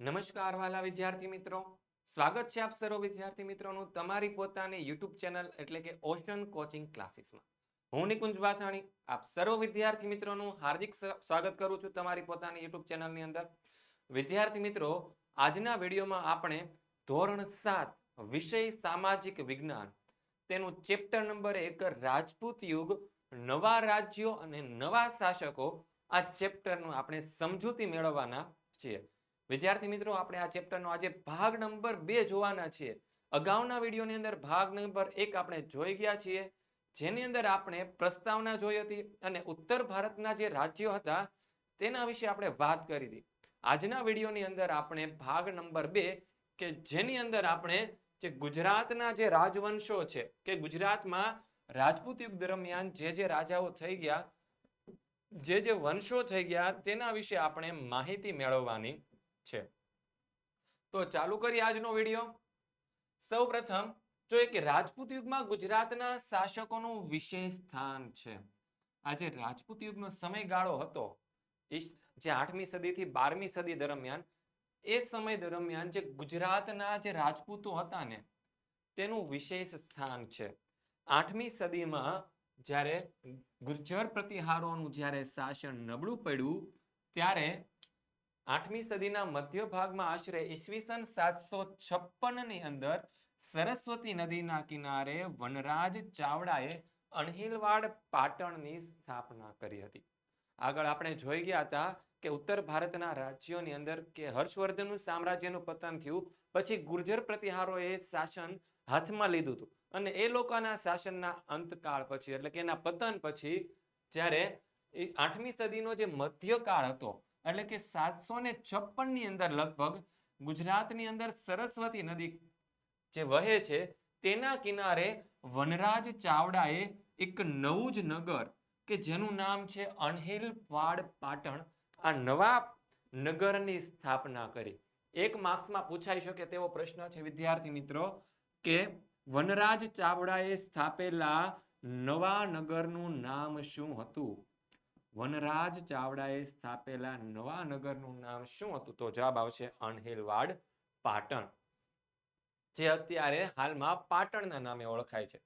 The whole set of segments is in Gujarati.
નમસ્કાર વાલા વિદ્યાર્થી મિત્રો. સ્વાગત છે આપ સર્વ વિદ્યાર્થી મિત્રોનું તમારી પોતાની યુટ્યુબ ચેનલ એટલે કે ઓશન કોચિંગ ક્લાસીસમાં. હું નિકુંજ બાથાણી, આપ સર્વ વિદ્યાર્થી મિત્રોનું હાર્દિક સ્વાગત કરું છું તમારી પોતાની યુટ્યુબ ચેનલની અંદર. વિદ્યાર્થી મિત્રો, આજના વિડીયોમાં આપણે ધોરણ સાત, વિષય સામાજિક વિજ્ઞાન, તેનું ચેપ્ટર નંબર એક, રાજપૂત યુગ, નવા રાજ્યો અને નવા શાસકો, આ ચેપ્ટરનું આપણે સમજૂતી મેળવવાના છીએ. વિદ્યાર્થી મિત્રો, આપણે આ ચેપ્ટરનો આજે ભાગ નંબર બે જોવાના છીએ. અગાઉના વિડીયોની અંદર ભાગ નંબર એક આપણે જોઈ ગયા છીએ, જેની અંદર આપણે પ્રસ્તાવના જોઈ હતી અને ઉત્તર ભારતના જે રાજ્યો હતા, તેના વિશે આપણે વાત કરી હતી. આજના વિડીયોની અંદર આપણે ભાગ નંબર બે, કે જેની અંદર આપણે જે ગુજરાતના જે રાજવંશો છે, કે ગુજરાતમાં રાજપૂત યુગ દરમિયાન જે જે રાજાઓ થઈ ગયા, જે જે વંશો થઈ ગયા, તેના વિશે આપણે માહિતી મેળવવાની છે. તો ચાલુ કરીએ આજનો વીડિયો. સૌ પ્રથમ જોઈએ કે રાજપૂત યુગમાં ગુજરાતના શાસકોનું વિશેષ સ્થાન છે. આ જે રાજપૂત યુગનો સમયગાળો હતો. જે આઠમી સદીથી બારમી સદી દરમિયાન, એ સમય દરમિયાન જે ગુજરાતના જે રાજપૂતો હતા ને, તેનું વિશેષ સ્થાન છે. આઠમી સદીમાં જ્યારે ગુર્જર પ્રતિહારોનું જ્યારે શાસન નબળું પડ્યું, ત્યારે આઠમી સદીના મધ્ય ભાગમાં આશરે ઈસવીસન સાતસો છપ્પનની અંદર સરસ્વતી નદીના કિનારે વનરાજ ચાવડાએ અણહિલવાડ પાટણની સ્થાપના કરી હતી. આગળ આપણે જોઈ ગયા હતા કે ઉત્તર ભારતના રાજ્યોની અંદર કે હર્ષવર્ધનનું સામ્રાજ્યનું પતન થયું, પછી ગુર્જર પ્રતિહારોએ શાસન હાથમાં લીધું હતું અને એ લોકોના શાસનના અંતકાળ પછી, એટલે કે એના પતન પછી જ્યારે આઠમી સદીનો જે મધ્યકાળ હતો એટલે કે સાતસો ને છપ્પનની અંદર લગભગ ગુજરાતની અંદર સરસ્વતી નદી જે વહે છે, તેના કિનારે વનરાજ ચાવડાએ એક નવું જ નગર કે જેનું નામ છે અણહિલવાડ પાટણ, આ નવા નગરની સ્થાપના કરી. એક માર્ક્સમાં પૂછાઈ શકે તેવો પ્રશ્ન છે, વિદ્યાર્થી મિત્રો, કે વનરાજ ચાવડાએ સ્થાપેલા નવા નગરનું નામ શું હતું? વનરાજ ચાવડાએ સ્થાપેલા નવા નગરનું નામ શું હતું? તો જવાબ આવશે અણહિલવાડ પાટણ. જે અત્યારે હાલમાં પાટણના નામે ઓળખાય છે.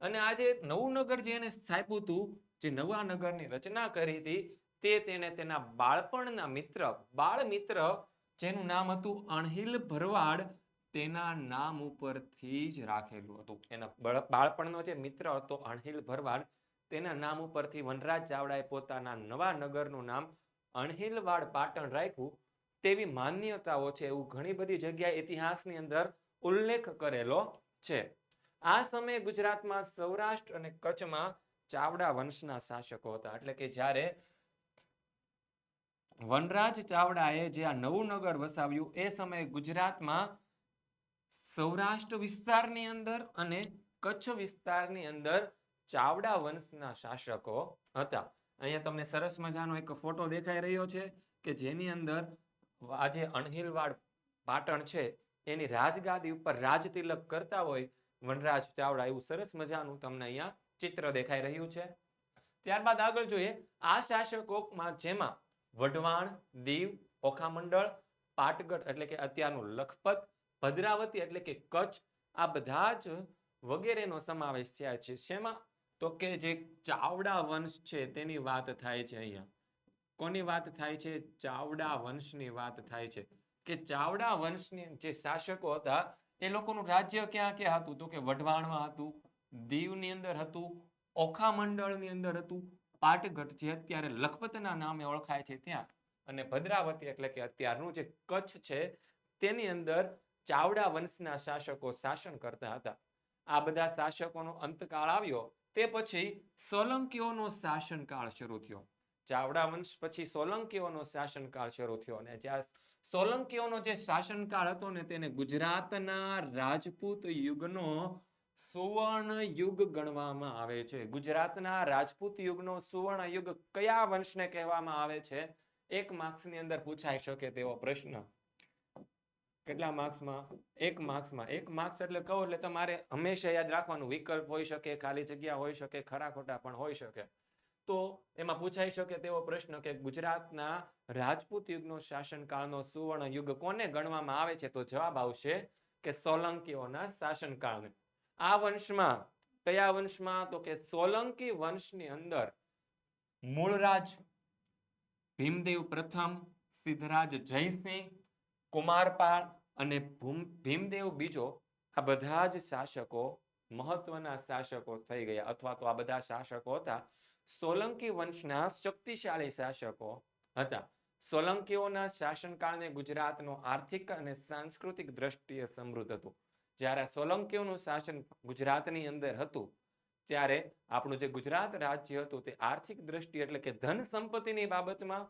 અને આજે નવું નગર જે એને સ્થાપ્યું હતું, જે નવા નગરની રચના કરી હતી, તે તેને તેના બાળપણના મિત્ર બાળ મિત્ર જેનું નામ હતું અણહિલ ભરવાડ, તેના નામ ઉપરથી જ રાખેલું હતું. એના બળ- બાળપણનો જે મિત્ર હતો અણહિલ ભરવાડ તેના નામ ઉપરથી વનરાજ ચાવડાએ પોતાના નવા નગરનું નામ અણહિલવાડ પાટણ રાખ્યું. તેવી માન્યતાઓ છે એવું ઘણી બધી જગ્યાએ ઇતિહાસની અંદર ઉલ્લેખ કરેલો છે. આ સમયે ગુજરાતમાં સૌરાષ્ટ્ર અને કચ્છમાં ચાવડા વંશના શાસકો હતા. એટલે કે જ્યારે વનરાજ ચાવડાએ જે આ નવું નગર વસાવ્યું, એ સમયે ગુજરાતમાં સૌરાષ્ટ્ર વિસ્તારની અંદર અને કચ્છ વિસ્તારની અંદર ચાવડા વંશના શાસકો હતા. અહીંયા તમને સરસ મજાનો એક ફોટો દેખાઈ રહ્યો છે કે જેની અંદર આજે અણહિલવાડ પાટણ છે, એની રાજગાદી ઉપર રાજતિલક કરતા હોય વનરાજ ચાવડા, એવું સરસ મજાનું તમને અહીંયા ચિત્ર દેખાઈ રહ્યું છે. ત્યારબાદ આગળ જોઈએ, આ શાસકોમાં જેમાં વઢવાણ, દીવ, ઓખામંડળ, પાટગઢ એટલે કે અત્યારનું લખપત, ભદ્રાવતી એટલે કે કચ્છ, આ બધા જ વગેરેનો સમાવેશ થયા છે. શેમાં? તો કે જે ચાવડા વંશ છે તેની વાત થાય છે અહીંયા. કોની વાત થાય છે? ચાવડા વંશની વાત થાય છે. કે ચાવડા વંશની જે શાસકો હતા, એ લોકોનું રાજ્ય ક્યાં ક્યાં હતું? તો કે વઢવાણમાં હતું, દીવની અંદર હતું ઓખામંડળની અંદર હતું, પાટગઢ જે અત્યારે લખપતના નામે ઓળખાય છે ત્યાં. અને ભદ્રાવતી એટલે કે અત્યારનું જે કચ્છ છે, તેની અંદર ચાવડા વંશના શાસકો શાસન કરતા હતા. આ બધા શાસકોનો અંતકાળ આવ્યો. તે પછી સોલંકીઓનો શાસનકાળ શરૂ થયો. ચાવડા વંશ પછી સોલંકીઓનો શાસનકાળ શરૂ થયો અને જ્યાં સોલંકીઓનો જે શાસનકાળ હતો ને તેને ગુજરાતના રાજપૂત યુગનો સુવર્ણ યુગ ગણવામાં આવે છે. ગુજરાતના રાજપૂત યુગનો સુવર્ણ યુગ કયા વંશને કહેવામાં આવે છે? એક માર્ક્સની અંદર પૂછાઈ શકે તેવો પ્રશ્ન. કેટલા માર્ક્સમાં એક માર્ક્સમાં એક માર્ક્સ એટલે કહો એટલે તમારે હંમેશા યાદ રાખવાનું. વિકલ્પ હોઈ શકે, ખાલી જગ્યા હોઈ શકે, ખરા ખોટા પણ હોઈ શકે. તો એમાં પૂછાઈ શકે તેવો પ્રશ્ન કે ગુજરાતના રાજપૂત યુગનો શાસનકાળનો સુવર્ણ યુગ કોને ગણવામાં આવે છે? તો જવાબ આવશે કે સોલંકીઓના શાસનકાળને. આ વંશમાં, કયા વંશમાં? તો કે સોલંકી વંશની અંદર મૂળરાજ ભીમદેવ પ્રથમ, સિદ્ધરાજ જયસિંહ કુમારપાળ અને ભીમદેવ બીજો આ બધા જ શાસકો મહત્વના શાસકો થઈ ગયા. અથવા તો આ બધા શાસકો હતા. સોલંકી વંશના શક્તિશાળી શાસકો હતા. સોલંકીઓના શાસનકાળને ગુજરાતનો આર્થિક અને સાંસ્કૃતિક દ્રષ્ટિએ સમૃદ્ધ હતું. જ્યારે સોલંકીઓનું શાસન ગુજરાતની અંદર હતું, ત્યારે આપણું જે ગુજરાત રાજ્ય હતું તે આર્થિક દ્રષ્ટિએ એટલે કે ધન સંપત્તિની બાબતમાં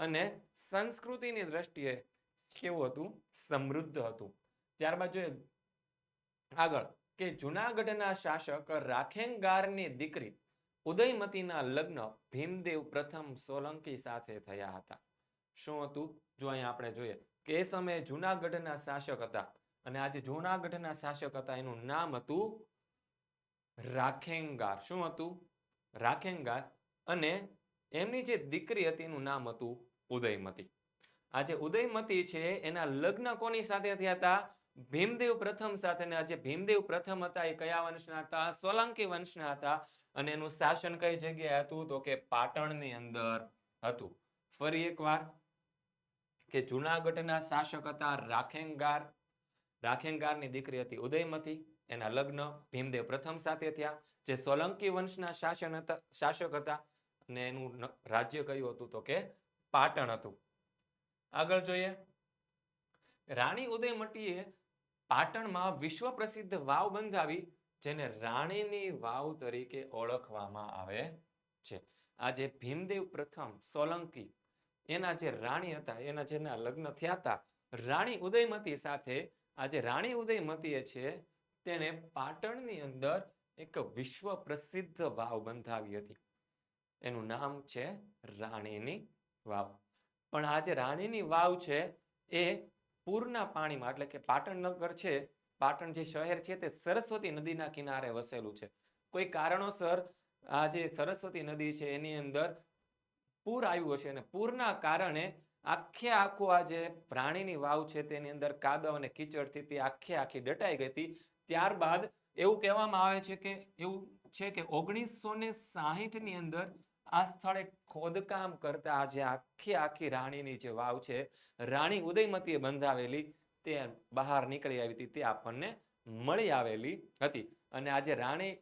અને સંસ્કૃતિની દ્રષ્ટિએ કેવું હતું? સમૃદ્ધ હતું. ત્યારબાદ જોઈએ, આગળ, કે જુનાગઢના શાસક રાખેંગારની દીકરી ઉદયમતીના લગ્ન ભીમદેવ પ્રથમ સોલંકી સાથે થયા હતા. શું હતું? જો અહીંયા આપણે જોઈએ, કે એ સમયે જુનાગઢના શાસક હતા અને આજે જુનાગઢના શાસક હતા, એનું નામ હતું રાખેંગાર. શું હતું? રાખેંગાર અને એમની જે દીકરી હતી, એનું નામ હતું ઉદયમતી. આ જે ઉદયમતી છે, એના લગ્ન કોની સાથે થયા હતા? ભીમદેવ પ્રથમ સાથે ને આજે ભીમદેવ પ્રથમ હતા, એ કયા વંશના હતા? સોલંકી વંશના હતા અને એનું શાસન કઈ જગ્યાએ હતું? તો કે પાટણની અંદર હતું. ફરી એકવાર કે જુનાગઢના શાસક હતા રાખેંગાર. રાખેંગારની દીકરી હતી ઉદયમતી એના લગ્ન ભીમદેવ પ્રથમ સાથે થયા. જે સોલંકી વંશના શાસન હતા, શાસક હતા અને એનું રાજ્ય કયું હતું? તો કે પાટણ હતું. આગળ જોઈએ. રાણી ઉદયમતીએ પાટણમાં વિશ્વ પ્રસિદ્ધ વાવ બંધાવી, જેને રાણીની વાવ તરીકે ઓળખવામાં આવે છે. આજે ભીમદેવ પ્રથમ સોલંકી, એના જે રાણી હતા, એના જેના લગ્ન થયા હતા, રાણી ઉદયમતી સાથે આજે રાણી ઉદયમતીએ છે, તેણે પાટણની અંદર એક વિશ્વ પ્રસિદ્ધ વાવ બંધાવી હતી. એનું નામ છે રાણીની વાવ. પણ આ જે રાણીની વાવ છે, એ પૂરના પાણીમાં, એટલે કે પાટણ નગર છે, પાટણ જે શહેર છે, તે સરસ્વતી નદીના કિનારે વસેલું છે. કોઈ કારણોસર આ જે સરસ્વતી નદી છે, એની અંદર પૂર આવ્યું હશે અને પૂરના કારણે આખે આખું આ જે રાણીની વાવ છે, તેની અંદર કાદવ અને કીચડથી તે આખે આખી દટાઈ ગઈ હતી. ત્યારબાદ એવું કહેવામાં આવે છે કે, એવું છે કે ઓગણીસો ને સાહીઠની અંદર આ સ્થળે ખોદકામ કરતા જે આખી આખી રાણીની જે વાવ છે, રાણી ઉદયમતીએ બંધાવેલી, તે બહાર નીકળી આવી હતી, તે આપણને મળી આવેલી હતી. અને આજે રાણી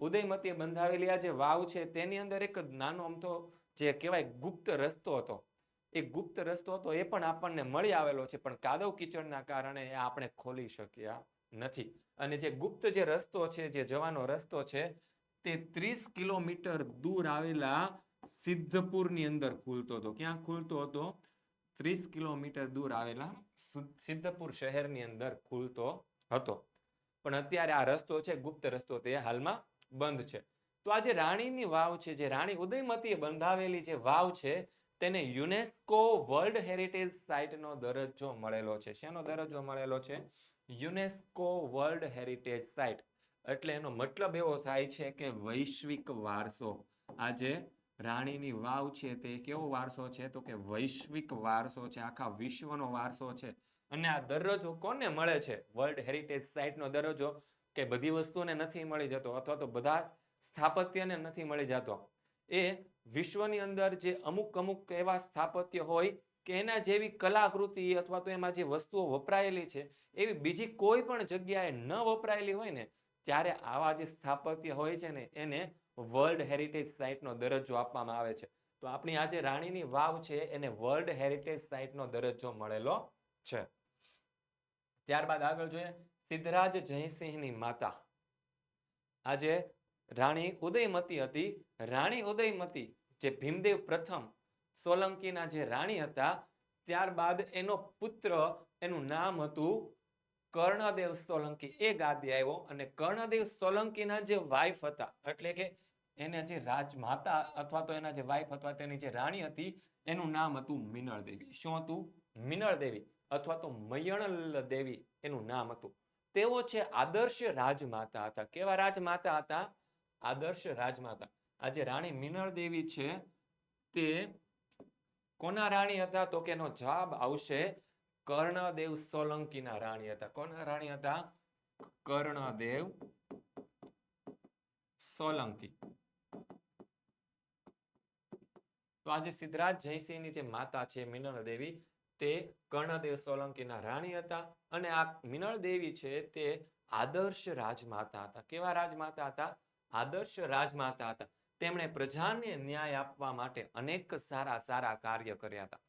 ઉદયમતીએ બંધાવેલી આ જે વાવ છે, તેની અંદર એક નાનો અમથો જે કહેવાય ગુપ્ત રસ્તો હતો. એ ગુપ્ત રસ્તો હતો, એ પણ આપણને મળી આવેલો છે, પણ કાદવ કિચડના કારણે આપણે ખોલી શક્યા નથી. અને જે ગુપ્ત જે રસ્તો છે, જે જવાનો રસ્તો છે તે ત્રીસ કિલોમીટર દૂર આવેલા સિદ્ધપુરની અંદર ખુલતો હતો. ક્યાં ખુલતો હતો? ત્રીસ કિલોમીટર દૂર આવેલા સિદ્ધપુર શહેરની અંદર ખુલતો હતો. પણ અત્યારે આ રસ્તો છે, ગુપ્ત રસ્તો તે હાલમાં બંધ છે. તો આ જે રાણીની વાવ છે, જે રાણી ઉદયમતીએ બંધાવેલી જે વાવ છે, તેને યુનેસ્કો વર્લ્ડ હેરિટેજ સાઇટનો દરજ્જો મળેલો છે. શેનો દરજ્જો મળેલો છે? UNESCO world heritage site. એટલે એનો મતલબ એવો થાય છે કે વૈશ્વિક વારસો. આજે રાણીની વાવ છે તે કેવો વારસો છે? તો કે વૈશ્વિક વારસો છે, આખા વિશ્વનો વારસો છે. અને આ દરજ્જો કોને મળે છે? વર્લ્ડ હેરિટેજ સાઇટનો દરજ્જો કે બધી વસ્તુને નથી મળી જતો અથવા તો બધા સ્થાપત્યને નથી મળી જતો. એ વિશ્વની અંદર જે અમુક અમુક એવા સ્થાપત્ય હોય કે એના જેવી કલાકૃતિ અથવા તો એમાં જે વસ્તુઓ વપરાયેલી છે, એવી બીજી કોઈ પણ જગ્યાએ ન વપરાયેલી હોય ને ત્યારે આવા જે સ્થાપત્ય હોય છે ને, એને વર્લ્ડ હેરિટેજ સાઇટનો દરજ્જો આપવામાં આવે છે. તો આપણી આ જે રાણીની વાવ છે, એને વર્લ્ડ હેરિટેજ સાઇટનો દરજ્જો મળેલો છે. ત્યારબાદ આગળ જોઈએ, સિદ્ધરાજ જયસિંહની માતા. આજે રાણી ઉદયમતી હતી, રાણી ઉદયમતી જે ભીમદેવ પ્રથમ સોલંકીના જે રાણી હતા, ત્યારબાદ એનો પુત્ર, એનું નામ હતું કર્ણદેવ સોલંકી એ ગાદી આવ્યો અને કર્ણદેવ સોલંકીના જે વાઇફ હતા, એટલે કે એને જે રાજમાતા અથવા તો એના જે વાઇફ અથવા તેની જે રાણી હતી, એનું નામ હતું મિનળ દેવી શું હતું? મિનળ દેવી અથવા તો મયણલ દેવી એનું નામ હતું. તેઓ છે આદર્શ રાજમાતા હતા. કેવા રાજમાતા હતા? આદર્શ રાજમાતા. આ જે રાણી મિનળ દેવી છે તે કોના રાણી હતા? તો કે જવાબ આવશે કર્ણદેવ સોલંકીના રાણી હતા. કોના રાણી હતા? કર્ણદેવ સોલંકી. તો આજે સિદ્ધરાજ જયસિંહની જે માતા છે મિનળ દેવી, તે કર્ણદેવ સોલંકીના રાણી હતા અને આ મિનળ દેવી છે, તે આદર્શ રાજમાતા હતા. કેવા રાજમાતા હતા? આદર્શ રાજમાતા હતા. તેમણે પ્રજાને ન્યાય આપવા માટે અનેક સારા સારા કાર્ય કર્યા હતા.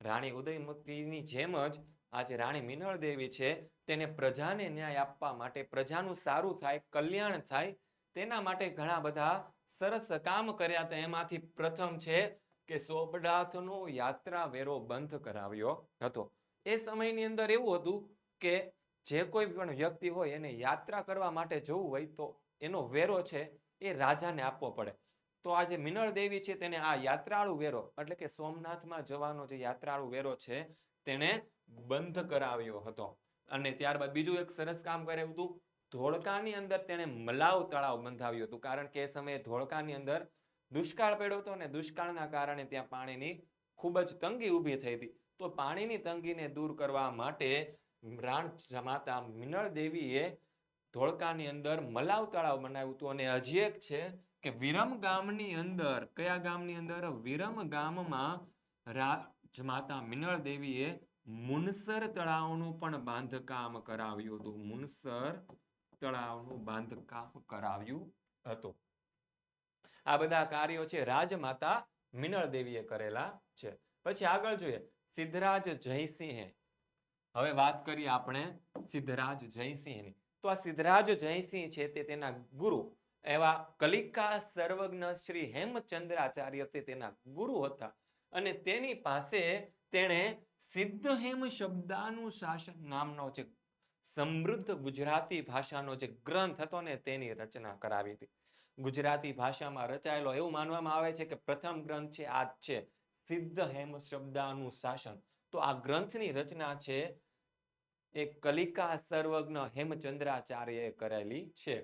રાણી ઉદયમતીની જેમ જ આજે રાણી મિનળ દેવી છે, તેને પ્રજાને ન્યાય આપવા માટે પ્રજાનું સારું થાય, કલ્યાણ થાય, તેના માટે ઘણા બધા સરસ કામ કર્યા હતા. એમાંથી પ્રથમ છે કે સોબડાથનો યાત્રા વેરો બંધ કરાવ્યો હતો. એ સમયની અંદર એવું હતું કે જે કોઈ પણ વ્યક્તિ હોય એને યાત્રા કરવા માટે જવું હોય તો એનો વેરો છે એ રાજાને આપવો પડે. તો આ જે મિનળ દેવી છે તેને આ યાત્રાળુ વેરો, એટલે કે સોમનાથમાં જવાનો જે યાત્રાળુ વેરો છે તેને બંધ કરાવ્યો હતો. અને ત્યારબાદ બીજું એક સરસ કામ કર્યું હતું. ધોળકાની અંદર તેણે મલાવ તળાવ બંધાવ્યું હતું. કારણ કે એ સમયે ધોળકાની અંદર દુષ્કાળ પડ્યો હતો અને દુષ્કાળના કારણે ત્યાં પાણીની ખૂબ જ તંગી ઊભી થઈ હતી. તો પાણીની તંગીને દૂર કરવા માટે રાણ માતા મિનળ દેવીએ ધોળકાની અંદર મલાવ તળાવ બનાવ્યું હતું. અને હજી એક છે કે વિરમ ગામની અંદર, કયા ગામની અંદર? વિરમ ગામમાં રાજમાતા મિનળ દેવીએ મુનસર તળાવનું પણ બાંધકામ કરાવ્યું હતું. મુનસર તળાવનું બાંધકામ કરાવ્યું હતું. આ બધા કાર્યો છે રાજમાતા મિનળ દેવીએ કરેલા છે. પછી આગળ જોઈએ, સિદ્ધરાજ જયસિંહે. હવે વાત કરીએ આપણે સિદ્ધરાજ જયસિંહની. તો આ સિદ્ધરાજ જયસિંહ છે તે તેના ગુરુ. એવા કલિકા સર્વજ્ઞ શ્રી હેમચંદ્રાચાર્ય તે તેના ગુરુ હતા અને તેની પાસે તેણે સિદ્ધ હેમ શબ્દાનું શાસન નામનો જે સમૃદ્ધ ગુજરાતી ભાષાનો જે ગ્રંથ હતો ને તેની રચના કરાવી હતી. ગુજરાતી ભાષામાં રચાયેલો એવું માનવામાં આવે છે કે પ્રથમ ગ્રંથ છે, આ છે સિદ્ધ હેમ શબ્દાનું શાસન. તો આ ગ્રંથની રચના છે એ કલિકા સર્વજ્ઞ હેમચંદ્રાચાર્યએ કરેલી છે.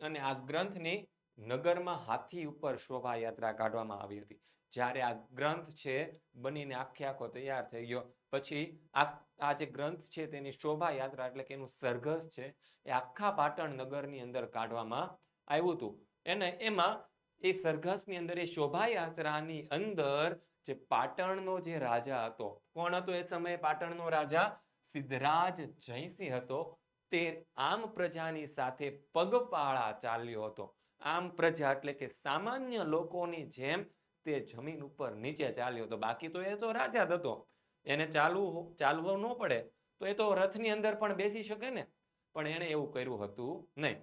અને આ ગ્રંથની નગરમાં હાથી ઉપર શોભાયાત્રા કાઢવામાં આવી હતી. જ્યારે આ ગ્રંથ છે, બનીને આખે આખો તૈયાર થઈ ગયો. પછી આ આ જે ગ્રંથ છે, તેની શોભાયાત્રા એટલે કે એનું સરઘસ છે, એ આખા પાટણ નગરની અંદર કાઢવામાં આવ્યું હતું. એને એમાં એ સરઘસની અંદર, એ શોભાયાત્રાની અંદર જે પાટણનો જે રાજા હતો, કોણ હતો એ સમયે? પાટણનો રાજા સિદ્ધરાજ જયસિંહ હતો. તે આમ પ્રજાની સાથે પગપાળા ચાલ્યો હતો. આમ પ્રજા એટલે કે સામાન્ય લોકોની જેમ તે જમીન ઉપર નીચે ચાલ્યો હતો. બાકી તો એ તો રાજા જ હતો. એને ચાલવું ચાલવું ન પડે. તો એ તો રથની અંદર પણ બેસી શકે ને? પણ એણે એવું કર્યું હતું નહીં.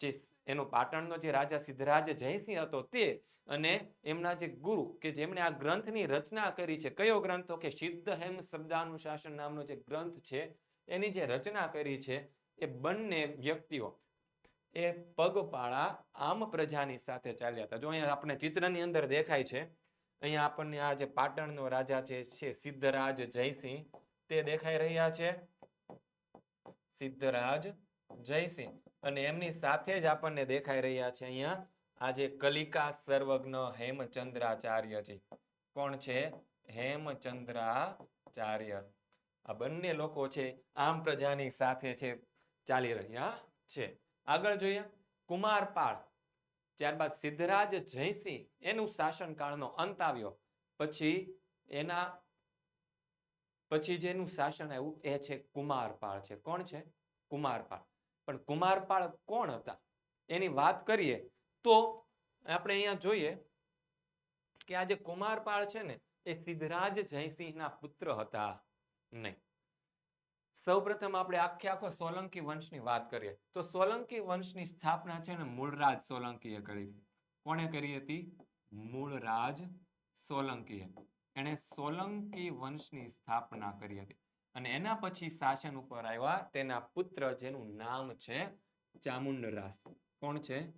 જે એનો પાટણનો જે રાજા સિદ્ધરાજ જયસિંહ હતો તે અને એમના જે ગુરુ કે જેમણે આ ગ્રંથની રચના કરી છે, કયો ગ્રંથ? કે સિદ્ધ હેમ શબ્દાનુશાસન નામનો જે ગ્રંથ છે, એની જે રચના કરી છે એ બંને વ્યક્તિઓ એ પગપાળા આમ પ્રજાની સાથે ચાલ્યા હતા. જો અહીંયા આપણે ચિત્રની અંદર દેખાય છે, અહીંયા આપણને આ જે પાટણનો રાજા છે છે, સિદ્ધરાજ જયસિંહ, તે દેખાઈ રહ્યા છે. સિદ્ધરાજ જયસિંહ. અને એમની સાથે જ આપણને દેખાઈ રહ્યા છે અહીંયા આજે કલિકા સર્વજ્ઞ હેમચંદ્રાચાર્યજી કોણ છે? હેમચંદ્રાચાર્ય. આ બંને લોકો છે, આમ પ્રજાની સાથે છે. ચાલી રહ્યા છે. આગળ જોઈએ. કુમારપાળ, ત્યારબાદ સિદ્ધરાજ જયસિંહ, એનું શાસનકાળનો અંત આવ્યો. પછી એના, પછી જેનું શાસન આવ્યું, એ છે કુમારપાળ છે. કોણ છે? કુમારપાળ. પણ કુમારપાળ કોણ હતા? એની વાત કરીએ તો આપણે અહીંયા જોઈએ કે આ જે કુમારપાળ છે ને, એ સિદ્ધરાજ જયસિંહના પુત્ર હતા. નહીં. સૌપ્રથમ આપણે આખે આખો સોલંકી વંશની વાત કરીએ. તો સોલંકી વંશની સ્થાપના છે ને મૂળરાજ સોલંકીએ કરી હતી. કોણે કરી હતી? મૂળરાજ સોલંકીએ. એણે સોલંકી વંશની સ્થાપના કરી હતી. અને એના પછી શાસન ઉપર આવ્યા તેના પુત્ર જેનું નામ છે ચામુંડરાજ. કોણ છે?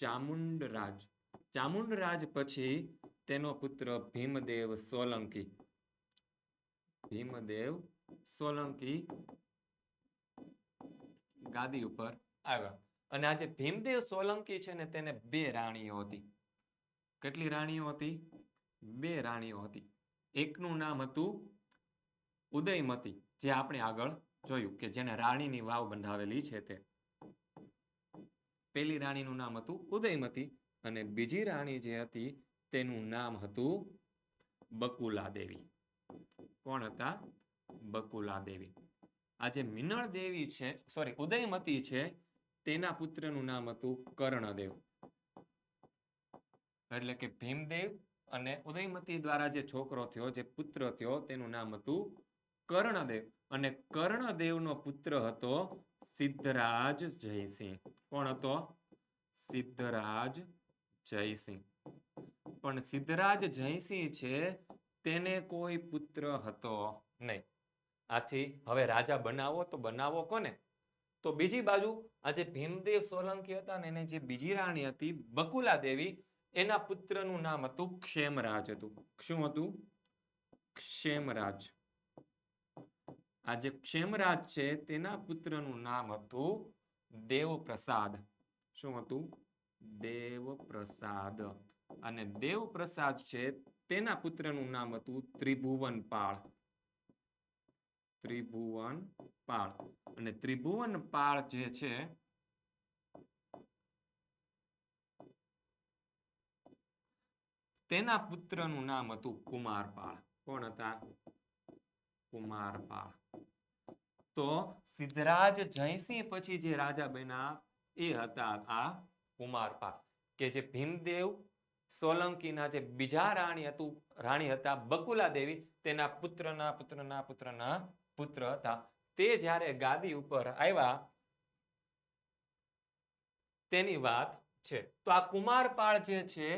ચામુંડરાજ. ચામુંડરાજ પછી તેનો પુત્ર ભીમદેવ સોલંકી. ભીમદેવ સોલંકી ગાદી ઉપર આવ્યા. અને આજે ભીમદેવ સોલંકી છે ને તેને બે રાણીઓ હતી. કેટલી રાણીઓ હતી? બે રાણીઓ હતી. એકનું નામ હતું ઉદયમતી, જે આપણે આગળ જોયું કે જેને રાણીની વાવ બંધાવેલી છે તે. પેલી રાણીનું નામ હતું ઉદયમતી અને બીજી રાણી જે હતી તેનું નામ હતું બકુલા દેવી કોણ હતા? બકુલા દેવી. આ જે મિનળ દેવી છે સોરી ઉદયમતી છે, તેના પુત્રનું નામ હતું કર્ણદેવ. એટલે કે ભીમદેવ અને ઉદયમતી દ્વારા જે છોકરો થયો, જે પુત્ર થયો, તેનું નામ હતું કર્ણદેવ. અને કર્ણદેવનો પુત્ર હતો સિદ્ધરાજ જયસિંહ. કોણ હતો? સિદ્ધરાજ જયસિંહ. પણ સિદ્ધરાજ જયસિંહ છે, તેને કોઈ પુત્ર હતો નહીં. આથી હવે રાજા બનાવો તો બનાવો કોને? તો બીજી બાજુ આજે ભીમદેવ સોલંકી હતા ને એને જે બીજી રાણી હતી, બકુલા દેવી, એના પુત્રનું નામ હતું ક્ષેમરાજ હતું. શું હતું? ક્ષેમરાજ. આ ક્ષેમરાજ છે તેના પુત્રનું નામ હતું દેવપ્રસાદ. શું હતું? દેવપ્રસાદ. અને દેવપ્રસાદ છે તેના પુત્રનું નામ હતું ત્રિભુવનપાળ. ત્રિભુવનપાળ અને ત્રિભુવનપાળ જે છે, તેના પુત્રનું નામ હતું કુમારપાળ કોણ હતા? કુમારપાળ તો સિદ્ધરાજ જયસિંહ પછી જે રાજા બન્યા, એ હતા આ કુમારપાળ કે જે ભીમદેવ સોલંકીના જે બીજા રાણી હતું, રાણી હતા બકુલા દેવી તેના પુત્રના પુત્રના પુત્રના પુત્ર હતા. તે જ્યારે ગાદી ઉપર આવ્યા, તેની વાત છે. તો આ કુમારપાળ જે છે,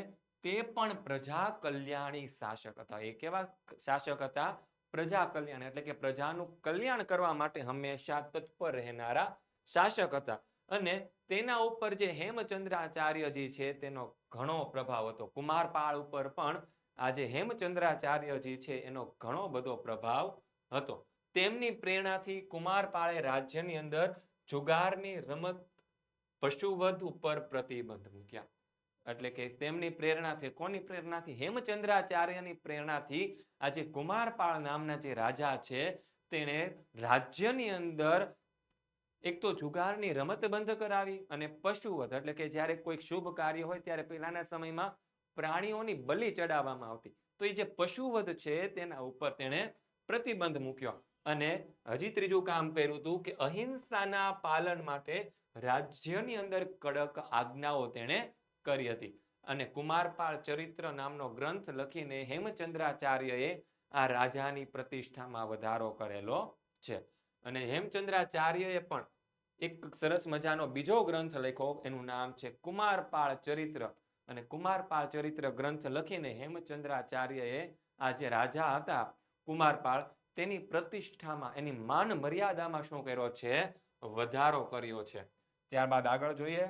તે પણ પ્રજા કલ્યાણી શાસક હતા. એ કેવા શાસક હતા? પ્રજા કલ્યાણ એટલે કે પ્રજાનું કલ્યાણ કરવા માટે હંમેશા તત્પર રહેનારા શાસક હતા. અને તેના ઉપર જે હેમચંદ્રાચાર્યજી છે, તેનો ઘણો પ્રભાવ હતો. કુમારપાળ ઉપર પણ આ જે હેમચંદ્રાચાર્યજી છે, એનો ઘણો બધો પ્રભાવ હતો. તેમની પ્રેરણાથી કુમારપાળે રાજ્યની અંદર જુગારની રમત પશુવધ ઉપર પ્રતિબંધ મૂક્યા. એટલે કે તેમની પ્રેરણાથી, કોની પ્રેરણાથી? હેમચંદ્રાચાર્યની પ્રેરણાથી આજે કુમારપાળ નામના જે રાજા છે, તેણે રાજ્યની અંદર એક તો જુગારની રમત બંધ કરાવી અને પશુવધ, એટલે કે જ્યારે કોઈ શુભ કાર્ય હોય ત્યારે પહેલાના સમયમાં પ્રાણીઓની બલિ ચડાવવામાં આવતી. તો એ જે પશુવધ છે તેના ઉપર તેણે પ્રતિબંધ મૂક્યો. અને હજી ત્રીજું કામ કર્યું હતું કે અહિંસાના પાલન માટે રાજ્યની અંદર કડક આજ્ઞાઓ તેણે કરી હતી. અને કુમારપાળ ચરિત્ર નામનો ગ્રંથ લખીને હેમચંદ્રાચાર્યએ આ રાજાની પ્રતિષ્ઠામાં વધારો કરેલો છે. અને હેમચંદ્રાચાર્યએ પણ એક સરસ મજાનો બીજો ગ્રંથ લખ્યો, એનું નામ છે કુમારપાળ ચરિત્ર. અને કુમારપાળ ચરિત્ર ગ્રંથ લખીને હેમચંદ્રાચાર્યએ આ જે રાજા હતા, કુમારપાળ તેની પ્રતિષ્ઠામાં, એની માન મર્યાદામાં શું કર્યો છે? વધારો કર્યો છે. ત્યારબાદ આગળ જોઈએ.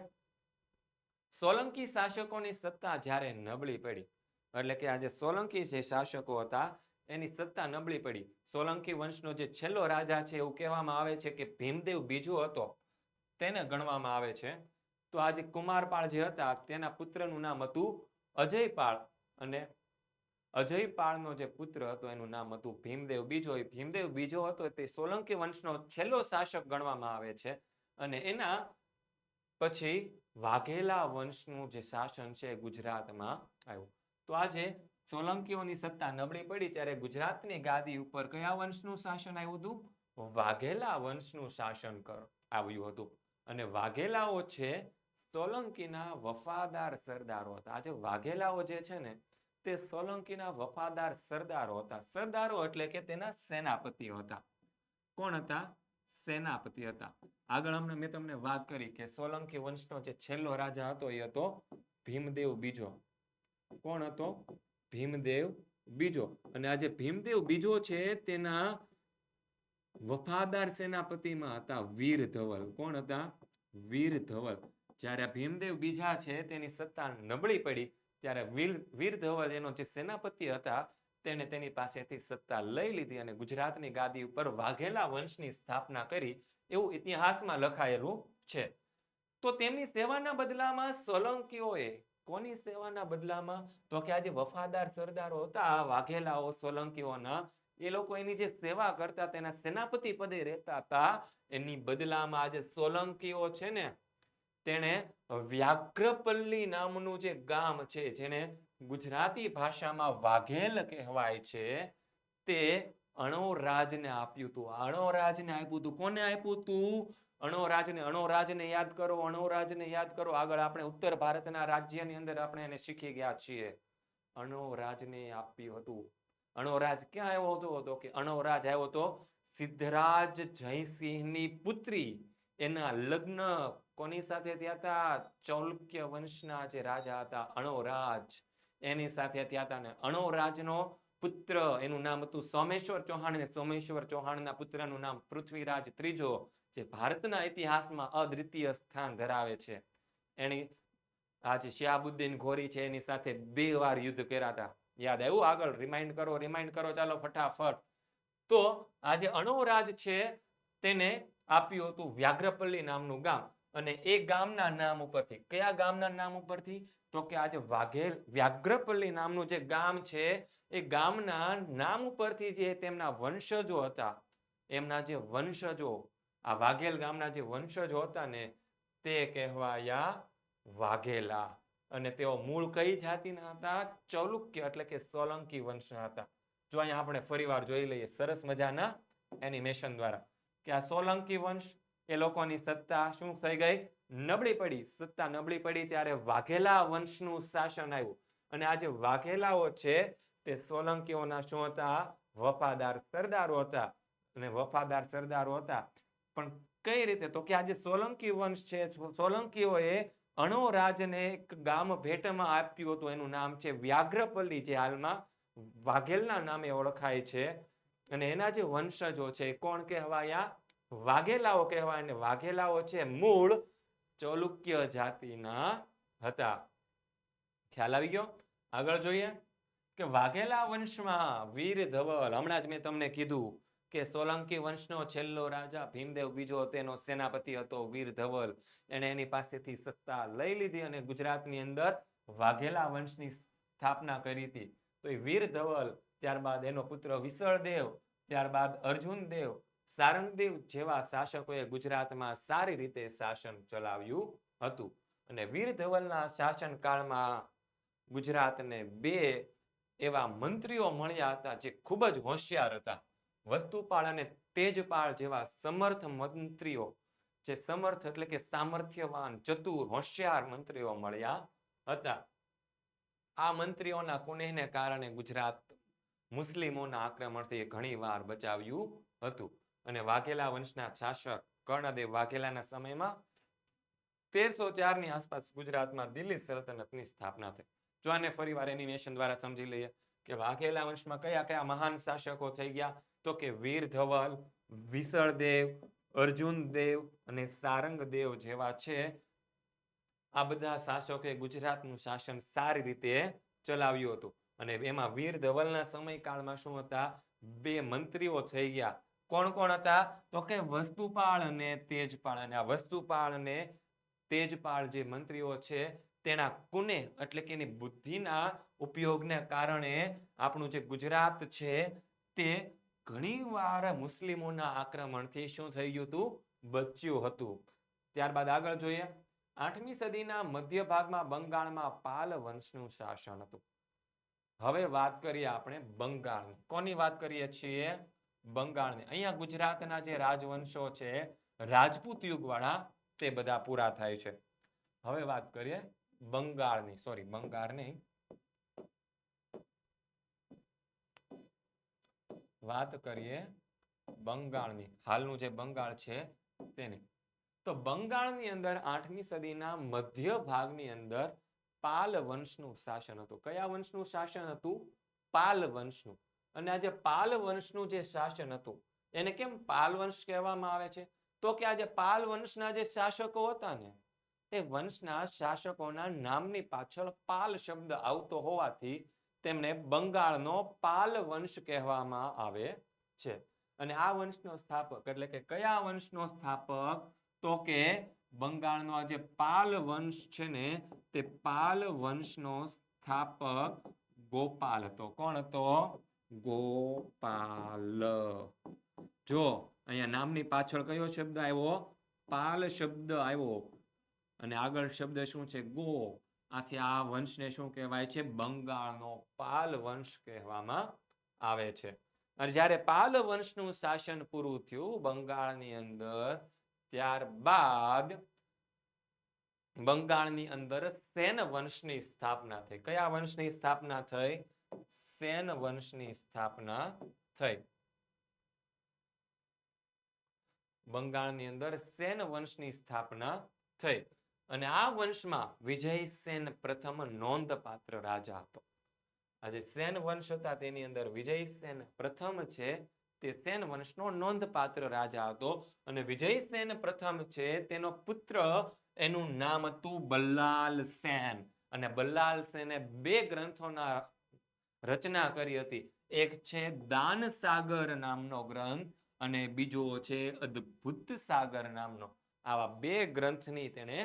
સોલંકી શાસકોની સત્તા જ્યારે નબળી પડી, એટલે કે આજે સોલંકી જે શાસકો હતા, એની સત્તા નબળી પડી. સોલંકી વંશનો જે છેલ્લો રાજા છે, એવું કહેવામાં આવે છે કે ભીમદેવ બીજો હતો. તેને ગણવામાં આવે છે. તો આજે કુમારપાળ જે હતા, તેના પુત્રનું નામ હતું અજયપાળ અને અજયપાળનો જે પુત્ર હતો, એનું નામ હતું ભીમદેવ. બીજો એ ભીમદેવ, બીજો હતો તે સોલંકી વંશનો છેલ્લો શાસક ગણવામાં આવે છે. અને એના પછી વાઘેલા વંશનું જે શાસન છે ગુજરાતમાં આવ્યું. તો આજે સોલંકીઓની સત્તા નબળી પડી ત્યારે ગુજરાતની ગાદી ઉપર કયા વંશનું શાસન આવ્યું હતું? વાઘેલા વંશનું શાસન આવ્યું હતું. અને વાઘેલાઓ છે, સોલંકીના વફાદાર સરદારો હતા. આજે વાઘેલાઓ જે છે ને તે સોલંકીના વફાદાર સરદારો હતા. સરદારો એટલે કે તેના સેનાપતિ હતા. કોણ હતા? સેનાપતિ હતા. આગળ હમણાં મેં તમને વાત કરી કે સોલંકી વંશનો જે છેલ્લો રાજા હતો એ હતો ભીમદેવ બીજો. કોણ હતો? ભીમદેવ બીજો. અને આજે ભીમદેવ બીજો છે તેના વફાદાર સેનાપતિમાં હતા વીર ધવલ. કોણ હતા? વીર ધવલ. જ્યારે ભીમદેવ બીજા છે તેની સત્તા નબળી પડી ત્યારે વીર વીર ધવલ એનો જે સેનાપતિ હતા તેને તેની પાસેથી સત્તા લઈ લીધી અને ગુજરાતની ગાદી ઉપર વાઘેલા વંશની સ્થાપના કરી. એવું ઇતિહાસમાં લખાયેલું છે. તો તેમની સેવાના બદલામાં સોલંકીઓએ કોની સેવાના બદલામાં? તો કે આ જે વફાદાર સરદારો હતા વાઘેલાઓ સોલંકીઓના. એ લોકો એની જે સેવા કરતા, તેના સેનાપતિ પદે રહેતા હતા. એની બદલામાં આ જે સોલંકીઓ છે ને તેણે વ્યાઘ્રપલ્લી નામનું જે ગામ છે, જેને ગુજરાતી ભાષામાં વાઘેલ કહેવાય છે, તે અણોરાજને આપ્યું હતું. અણોરાજને આપ્યું હતું. કોને આપ્યું હતું અણોરાજને અણોરાજને યાદ કરો, અણોરાજને યાદ કરો. આગળ આપણે ઉત્તર ભારતના રાજ્યની અંદર આપણે એને શીખી ગયા છીએ. અણોરાજને આપ્યું હતું. અણોરાજ ક્યાં આવ્યો હતો? તો કે અણોરાજ આવ્યો હતો સિદ્ધરાજ જયસિંહની પુત્રી એના લગ્ન કોની સાથે થયા હતા? ચૌલક્ય વંશના જે રાજા હતા, અણોરાજ. એની સાથે થયા હતા ને અણોરાજનો પુત્ર, એનું નામ હતું સોમેશ્વર ચૌહાણ અને સોમેશ્વર ચૌહાણના પુત્રનું નામ પૃથ્વીરાજ ત્રીજો, જે ભારતના ઇતિહાસમાં અદ્વિતીય સ્થાન ધરાવે છે. એની આ જે શિયાબુદ્દીન ઘોરી છે, એની સાથે બે વાર યુદ્ધ કર્યા હતા. યાદ આવ્યું? આગળ રિમાઇન્ડ કરો રિમાઇન્ડ કરો, ચાલો ફટાફટ. તો આ જે અણોરાજ છે, તેને આપ્યું હતું વ્યાઘ્રપલ્લી નામનું ગામ. અને એ ગામના નામ ઉપરથી, કયા ગામના નામ ઉપરથી? તો કે આજે વાઘેલ, વ્યાઘ્રપલ્લી નામનું જે ગામ છે, એ ગામના નામ ઉપરથી જે તેમના વંશજો હતા, એમના જે વંશજો, આ વાઘેલ ગામના જે વંશજો હતા ને, તે કહેવાયા વાઘેલા. અને તેઓ મૂળ કઈ જાતિના હતા? ચૌલુક્ય એટલે કે સોલંકી વંશના હતા. જો અહીંયા આપણે ફરીવાર જોઈ લઈએ, સરસ મજાના એનિમેશન દ્વારા. કે આ સોલંકી વંશ એ લોકોની સત્તા શું થઈ ગઈ? નબળી પડી. સત્તા નબળી પડી ત્યારે વાઘેલા વંશનું શાસન આવ્યું. અને આ જે વાઘેલાઓ છે, તે સોલંકીઓના શું હતા? વફાદાર સરદારો હતા. અને વફાદાર સરદારો હતા. પણ કઈ રીતે? તો કે આ જે સોલંકી વંશ છે સોલંકીઓએ અણોરાજને એક ગામ ભેટમાં આપ્યું હતું. એનું નામ છે વ્યાઘ્રપલ્લી, જે હાલમાં વાઘેલના નામે ઓળખાય છે. અને એના જે વંશજો છે કોણ કહેવાયા? વાઘેલાઓ કહેવાય અને વાઘેલાઓ છે મૂળ ચૌલુક્ય જાતિના હતા. ખ્યાલ આવી ગયો? આગળ જોઈએ. કે વાઘેલા વંશમાં વીર ધવલ, હમણાં જ મેં તમને કીધું કે સોલંકી વંશનો છેલ્લો રાજા, ભીમદેવ બીજો તેનો સેનાપતિ હતો, વીર ધવલ. એણે એની પાસેથી સત્તા લઈ લીધી અને ગુજરાતની અંદર વાઘેલા વંશની સ્થાપના કરી હતી. તો એ વીર ધવલ ત્યારબાદ એનો પુત્ર વિસળદેવ, ત્યારબાદ અર્જુન દેવ સારંગદેવ જેવા શાસકોએ ગુજરાતમાં સારી રીતે શાસન ચલાવ્યું હતું. અને વીર ધવલના શાસનકાળમાં ગુજરાતને બે એવા મંત્રીઓ મળ્યા હતા જે ખૂબ જ હોશિયાર હતા. વસ્તુપાળ અને તેજપાળ જેવા સમર્થ મંત્રીઓ, જે સમર્થ એટલે કે સામર્થ્યવાન, ચતુર, હોશિયાર મંત્રીઓ મળ્યા હતા. આ મંત્રીઓના કુનેહને કારણે ગુજરાત મુસ્લિમોના આક્રમણથી ઘણી વાર બચાવ્યું હતું. અને વાઘેલા વંશના શાસક કર્ણદેવ વાઘેલાના સમયમાં તેરસો ચારની આસપાસ ગુજરાતમાં દિલ્હી સલ્તનતની સ્થાપના થઈ. જો આને ફરીવાર એનિમેશન દ્વારા સમજી લઈએ કે વાઘેલા વંશમાં કયા કયા મહાન શાસકો થઈ ગયા, તો કે વીર ધવલ વિસળદેવ અર્જુન દેવ અને સારંગ દેવ જેવા છે. આ બધા શાસકે ગુજરાતનું શાસન સારી રીતે ચલાવ્યું હતું. અને એમાં વીર ધવલના સમયકાળમાં શું હતા? બે મંત્રીઓ થઈ ગયા. કોણ કોણ હતા? તો કે વસ્તુપાળ અને તેજપાળ. અને આ વસ્તુપાળ અને તેજપાળ જે મંત્રીઓ છે, તેના કુને એટલે કે એની બુદ્ધિના ઉપયોગને કારણે આપણું જે ગુજરાત છે, તે ઘણીવાર મુસ્લિમોના આક્રમણથી શું થઈ ગયું હતું? બચ્યું હતું. ત્યારબાદ આગળ જોઈએ. આઠમી સદીના મધ્ય ભાગમાં બંગાળમાં પાલ વંશનું શાસન હતું. હવે વાત કરીએ આપણે બંગાળની. કોની વાત કરીએ છીએ? બંગાળની. અહીંયા ગુજરાતના જે રાજવંશો છે, રાજપૂત યુગવાળા, તે બધા પૂરા થાય છે. હવે વાત કરીએ બંગાળની. સોરી બંગાળની વાત કરીએ બંગાળની. હાલનું જે બંગાળ છે, તેની. તો બંગાળની અંદર આઠમી સદીના મધ્ય ભાગની અંદર પાલ વંશનું શાસન હતું. કયા વંશનું શાસન હતું? પાલ વંશનું અને આ પાલ વંશનું જે શાસન હતું, એને કેમ પાલ વંશ કહેવામાં આવે છે? તો કે આ પાલ વંશના જે શાસકો હતા ને, એ વંશના શાસકોના નામની પાછળ પાલ શબ્દ આવતો હોવાથી તેમને બંગાળનો પાલ વંશ કહેવામાં આવે છે. અને આ વંશનો સ્થાપક એટલે કે કયા વંશનો સ્થાપક? તો કે બંગાળનો આ જે પાલ વંશ છે ને તે પાલ વંશનો સ્થાપક ગોપાલ હતો. કોણ હતો? ગોપાલ. જો, અહીંયા નામની પાછળ કયો શબ્દ આવ્યો? પાલ શબ્દ આવ્યો. અને આગળ શબ્દ શું છે? ગો. આથી આ વંશને શું કહેવાય છે? બંગાળનો પાલ વંશ કહેવામાં આવે છે. અને જ્યારે પાલ વંશનું શાસન પૂરું થયું બંગાળની અંદર, ત્યારબાદ બંગાળની અંદર સેન વંશની સ્થાપના થઈ. કયા વંશની સ્થાપના થઈ? સેન વંશની સ્થાપના થઈ. બંગાળની અંદર સેન વંશની સ્થાપના થઈ. અને આ વંશમાં વિજયસેન પ્રથમ નોંધપાત્ર રાજા હતો. આજે સેન વંશ હતા તેની અંદર વિજયસેન પ્રથમ છે તે સેન વંશનો નોંધપાત્ર રાજા હતો. અને વિજયસેન પ્રથમ છે તેનો પુત્ર એનું નામ હતું બલ્લાલ સેન. અને બલ્લાલ સેને બે ગ્રંથોના રચના કરી હતી. એક છે દાન સાગર નામનો ગ્રંથ અને બીજો છે અદ્ભુત સાગર નામનો. આવા બે ગ્રંથની તેણે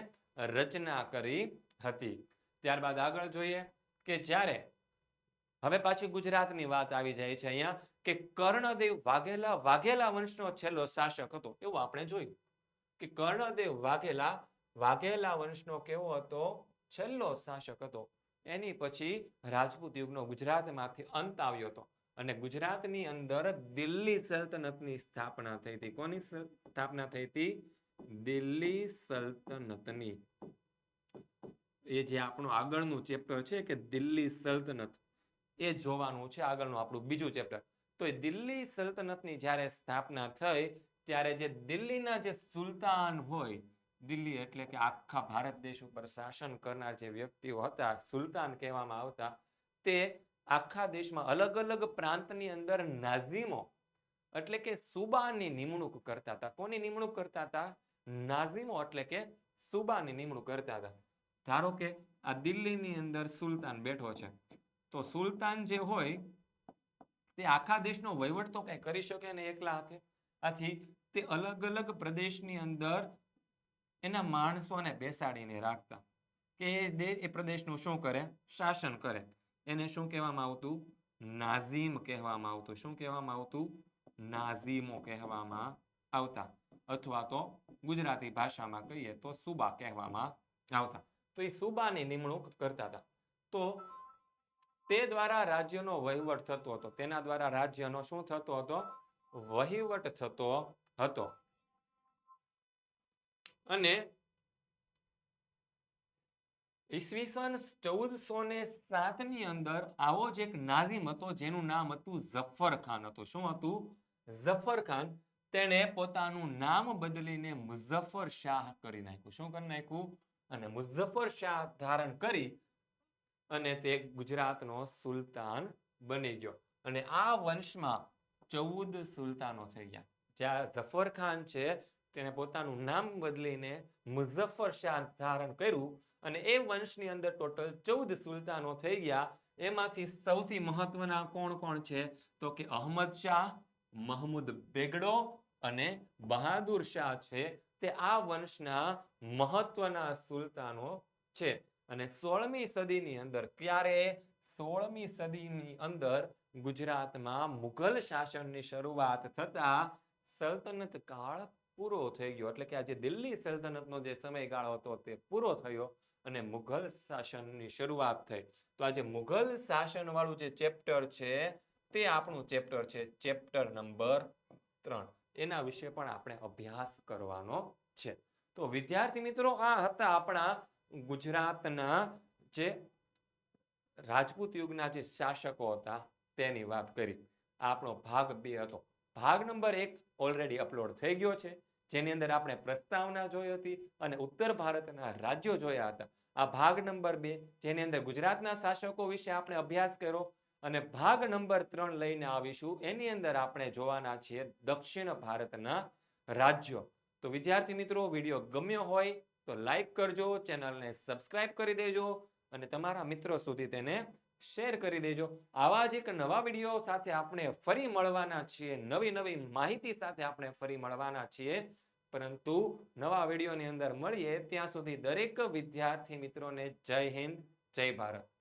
રચના કરી હતી. ત્યારબાદ આગળ જોઈએ કે જ્યારે હવે પાછી ગુજરાતની વાત આવી જાય છે અહીંયા કે કર્ણદેવ વાઘેલા વાઘેલા વંશનો છેલ્લો શાસક હતો. એવું આપણે જોયું કે કર્ણદેવ વાઘેલા વાઘેલા વંશનો કેવો હતો? છેલ્લો શાસક હતો. એની પછી રાજપૂત યુગનો ગુજરાતમાંથી અંત આવ્યો હતો અને ગુજરાતની અંદર દિલ્હી સલ્તનતની સ્થાપના થઈ હતી. કોની સ્થાપના થઈ હતી? દિલ્હી સલ્તનતની. એ જે આપણું આગળનું ચેપ્ટર છે કે દિલ્હી સલ્તનત, એ જોવાનું છે આગળનું આપણું બીજું ચેપ્ટર તો એ દિલ્હી સલ્તનતની જ્યારે સ્થાપના થઈ, ત્યારે જે દિલ્હીના જે સુલતાન હોય દિલ્હી એટલે કે આખા ભારત દેશ ઉપર શાસન કરનાર જે વ્યક્તિઓ હતા, સુલતાન કહેવામાં આવતા, તે આખા દેશમાં અલગ અલગ પ્રાંતની અંદર નાઝીમો એટલે કે સુબાની નિમણૂક કરતા હતા. કોની નિમણૂક કરતા હતા? નાઝીમો એટલે કે સુબાની નિમણૂક કરતા હતા. ધારો કે આ દિલ્હીની અંદર સુલતાન બેઠો છે, તો સુલતાન જે હોય, તે આખા દેશનો વહીવટ તો કઈ કરી શકે ને એકલા હાથે? આથી તે અલગ અલગ પ્રદેશની અંદર એના માણસોને બેસાડીને રાખતા કે એ એ પ્રદેશનું શું કરે? શાસન કરે. એને શું કહેવામાં આવતું? નાઝીમ કહેવામાં આવતું. શું કહેવામાં આવતું? નાઝીમો કહેવામાં આવતા. અથવા તો ગુજરાતી ભાષામાં કહીએ તો સુબા કહેવામાં આવતા. તો એ સુબાની નિમણૂક કરતા હતા. તો તે દ્વારા રાજ્યનો વહીવટ થતો હતો. તેના દ્વારા રાજ્યનો શું થતો હતો? વહીવટ થતો હતો. અને ઈસવીસન ચૌદસો ને સાતની અંદર આવો જ એક નાઝીમ હતો, જેનું નામ હતું ઝફર ખાન હતું. શું હતું? ઝફર ખાન તેણે પોતાનું નામ બદલીને મુઝફ્ફર શાહ કરી નાખ્યું. શું કરી નાખ્યું? અને મુઝફ્ફર શાહ ધારણ કરી અને તે ગુજરાતનો સુલતાન બની ગયો. અને આ વંશમાં ચૌદ સુલતાનો થઈ ગયા. જ્યાં ઝફર ખાન છે તેને પોતાનું નામ બદલીને મુઝફ્ફર ધારણ કર્યું અને એ વંશની અંદર ટોટલ ચૌદ સુલતાનો થઈ ગયા. એમાંથી સૌથી મહત્વના કોણ કોણ છે? તો કે અહમદ શાહ, મહમૂદ બેગડો અને બહાદુર શાહ છે. તે આ વંશના મહત્વના સુલતાનો છે. અને સોળમી સદીની અંદર ક્યારે? સોળમી સદીની અંદર ગુજરાતમાં મુઘલ શાસનની શરૂઆત થતા સલ્તનત કાળ પૂરો થઈ ગયો. એટલે કે આજે દિલ્હી સલ્તનતનો જે સમયગાળો હતો તે પૂરો થયો અને મુઘલ શાસનની શરૂઆત થઈ. તો આજે મુઘલ શાસન વાળું જે ચેપ્ટર છે તે આપણું ચેપ્ટર છે ચેપ્ટર નંબર ત્રણ. એના વિશે પણ આપણે અભ્યાસ કરવાનો છે. તો વિદ્યાર્થી મિત્રો, આ હતા આપણા ગુજરાતના જે રાજપૂત યુગના જે શાસકો હતા તેની વાત કરી. આપણો ભાગ બે હતો. ભાગ નંબર એક ઓલરેડી અપલોડ થઈ ગયો છે. જેની અંદર આપણે પ્રસ્તાવના જોઈ હતી અને ઉત્તર ભારતના રાજ્યો જોયા હતા. આ ભાગ નંબર બે, જેની અંદર ગુજરાતના શાસકો વિશે આપણે અભ્યાસ કર્યો અને ભાગ નંબર ત્રણ લઈને આવીશું. એની અંદર આપણે જોવાના છીએ દક્ષિણ ભારતના રાજ્યો. તો વિદ્યાર્થી મિત્રો, વીડિયો ગમ્યો હોય તો લાઈક કરજો, ચેનલને સબસ્ક્રાઈબ કરી દેજો અને તમારા મિત્રો સુધી તેને શેર કરી દેજો. આવા જ એક નવા વીડિયો સાથે આપણે ફરી મળવાના છીએ. નવી નવી માહિતી સાથે આપણે ફરી મળવાના છીએ. પરંતુ નવા વિડીયોની અંદર મળીએ ત્યાં સુધી દરેક વિદ્યાર્થી મિત્રોને જય હિન્દ, જય ભારત.